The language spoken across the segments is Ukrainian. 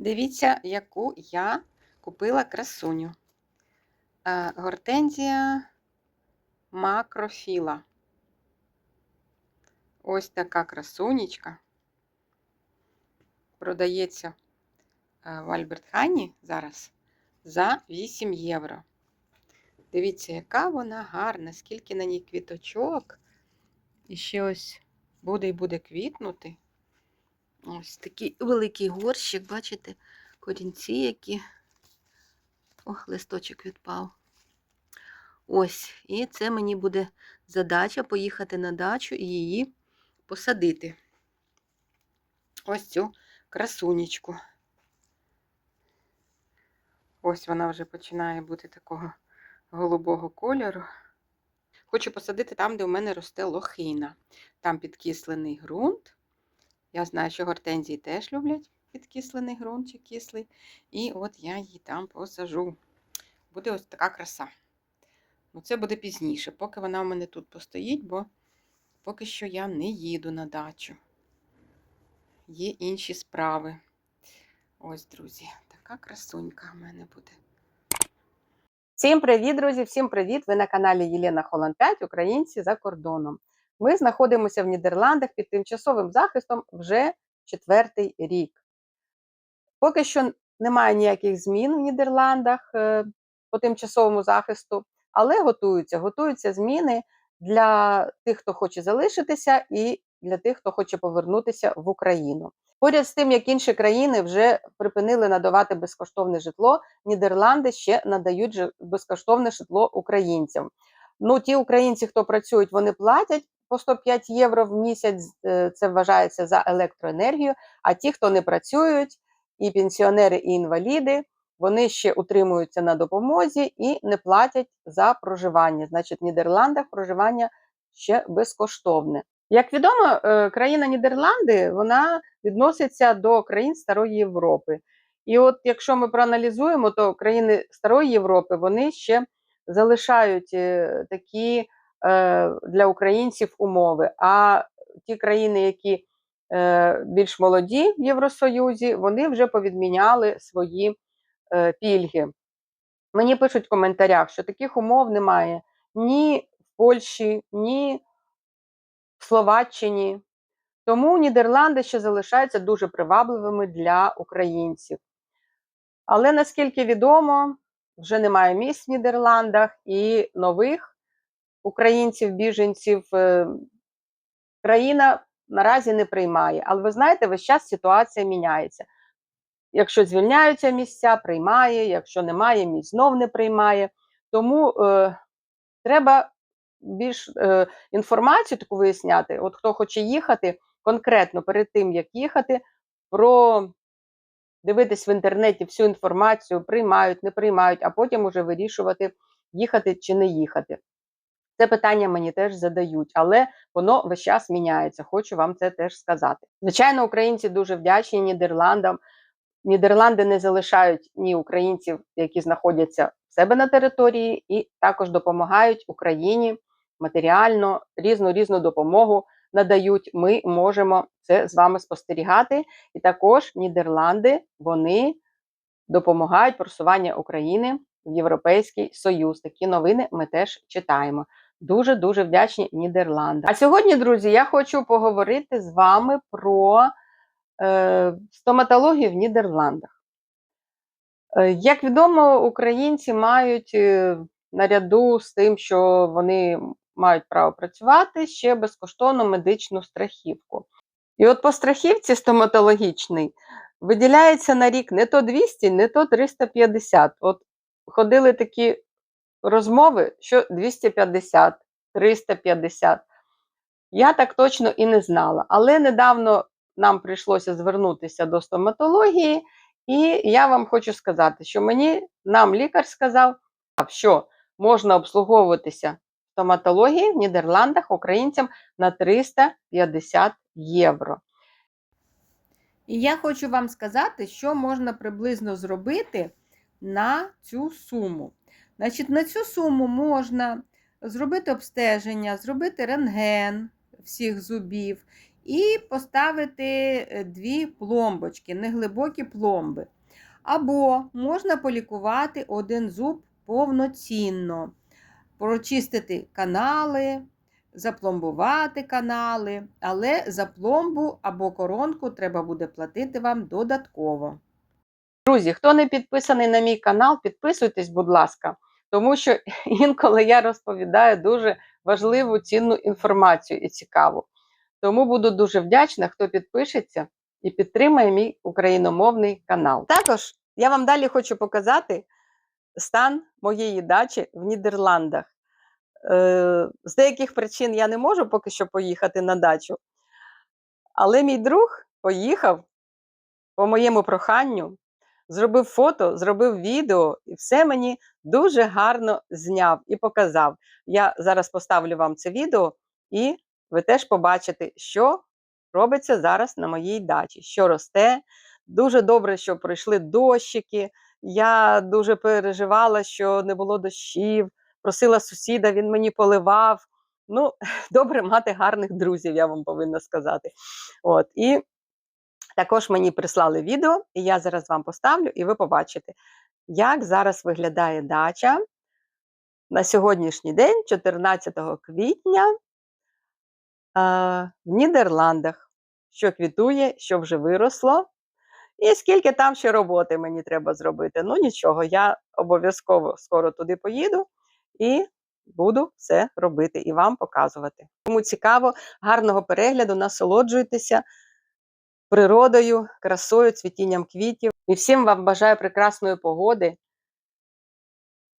Дивіться, яку я купила красуню. Е, Гортензія макрофіла. Ось така красунечка. Продається е, в Альберт Хані зараз за 8 євро. Дивіться, яка вона гарна, скільки на ній квіточок. І ще ось буде і буде квітнути. Ось такий великий горщик, бачите, корінці які. Ох, листочок відпав. Ось, і це мені буде задача поїхати на дачу і її посадити. Ось цю красунечку. Ось вона вже починає бути такого голубого кольору. Хочу посадити там, де у мене росте лохина. Там підкислений ґрунт. Я знаю, що гортензії теж люблять підкислений ґрунт чи кислий. І от я її там посажу. Буде ось така краса. Ну, це буде пізніше, поки вона у мене тут постоїть, бо поки що я не їду на дачу. Є інші справи. Ось, друзі, така красунька в мене буде. Всім привіт, друзі! Всім привіт! Ви на каналі Єлена Холланд 5 Українці за кордоном. Ми знаходимося в Нідерландах під тимчасовим захистом вже четвертий рік. Поки що немає ніяких змін в Нідерландах е, по тимчасовому захисту, але готуються. Готуються зміни для тих, хто хоче залишитися, і для тих, хто хоче повернутися в Україну. Поряд з тим, як інші країни вже припинили надавати безкоштовне житло, Нідерланди ще надають безкоштовне житло українцям. Ну, ті українці, хто працюють, вони платять по 105 євро в місяць. е, Це вважається за електроенергію. А ті, хто не працюють, і пенсіонери, і інваліди, вони ще утримуються на допомозі і не платять за проживання. Значить, в Нідерландах проживання ще безкоштовне. Як відомо, е, країна Нідерланди вона відноситься до країн Старої Європи. І от якщо ми проаналізуємо, то країни Старої Європи вони ще залишають е, такі для українців умови. А ті країни, які е, більш молоді в Євросоюзі, вони вже повідміняли свої е, пільги. Мені пишуть в коментарях, що таких умов немає ні в Польщі, ні в Словаччині. Тому Нідерланди ще залишаються дуже привабливими для українців. Але наскільки відомо, вже немає місць в Нідерландах і нових українців-біженців е, країна наразі не приймає. Але ви знаєте, весь час ситуація міняється. Якщо звільняються місця, приймає, якщо немає місць, знов не приймає. Тому е, треба більш е, інформацію таку виясняти. От хто хоче їхати, конкретно перед тим, як їхати, про дивитись в інтернеті всю інформацію, приймають, не приймають, а потім уже вирішувати, їхати чи не їхати. Це питання мені теж задають, але воно весь час міняється. Хочу вам це теж сказати. Звичайно, українці дуже вдячні Нідерландам. Нідерланди не залишають ні українців, які знаходяться в себе на території, і також допомагають Україні матеріально різну різну допомогу надають. Ми можемо це з вами спостерігати. І також Нідерланди вони допомагають просування України в Європейський Союз. Такі новини ми теж читаємо. Дуже дуже вдячні Нідерланди. А сьогодні, друзі, я хочу поговорити з вами про е, стоматологію в Нідерландах. Е, як відомо, українці мають е, наряду з тим, що вони мають право працювати, ще безкоштовну медичну страхівку. І от по страхівці стоматологічній виділяється на рік не то 200, не то 350. От ходили такі розмови, що 250, 350. Я так точно і не знала. Але недавно нам прийшлося звернутися до стоматології, і я вам хочу сказати, що мені нам лікар сказав, що можна обслуговуватися стоматології в Нідерландах українцям на 350 євро. І я хочу вам сказати, що можна приблизно зробити на цю суму. Значить, на цю суму можна зробити обстеження, зробити рентген всіх зубів і поставити е, дві пломбочки, неглибокі пломби. Або можна полікувати один зуб повноцінно, прочистити канали, запломбувати канали, але за пломбу або коронку треба буде платити вам додатково. Друзі, хто не підписаний на мій канал, підписуйтесь, будь ласка, тому що інколи я розповідаю дуже важливу цінну інформацію і цікаву. Тому буду дуже вдячна, хто підпишеться і підтримає мій україномовний канал. Також я вам далі хочу показати стан моєї дачі в Нідерландах. Е, З деяких причин я не можу поки що поїхати на дачу, але мій друг поїхав по моєму проханню, зробив фото, зробив відео і все мені дуже гарно зняв і показав. Я зараз поставлю вам це відео, і ви теж побачите, що робиться зараз на моїй дачі, що росте. Дуже добре, що пройшли дощики. Я дуже переживала, що не було дощів, просила сусіда, він мені поливав. Ну, добре мати гарних друзів, я вам повинна сказати. От, і також мені прислали відео, і я зараз вам поставлю, і ви побачите, як зараз виглядає дача на сьогоднішній день, 14 квітня, в Нідерландах, що квітує, що вже виросло. І скільки там ще роботи мені треба зробити. Ну нічого, я обов'язково скоро туди поїду і буду все робити і вам показувати. Кому цікаво, гарного перегляду, насолоджуйтеся природою, красою, цвітінням квітів. І всім вам бажаю прекрасної погоди.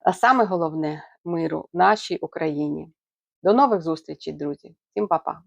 А саме головне миру в нашій Україні. До нових зустрічей, друзі. Всім па-па!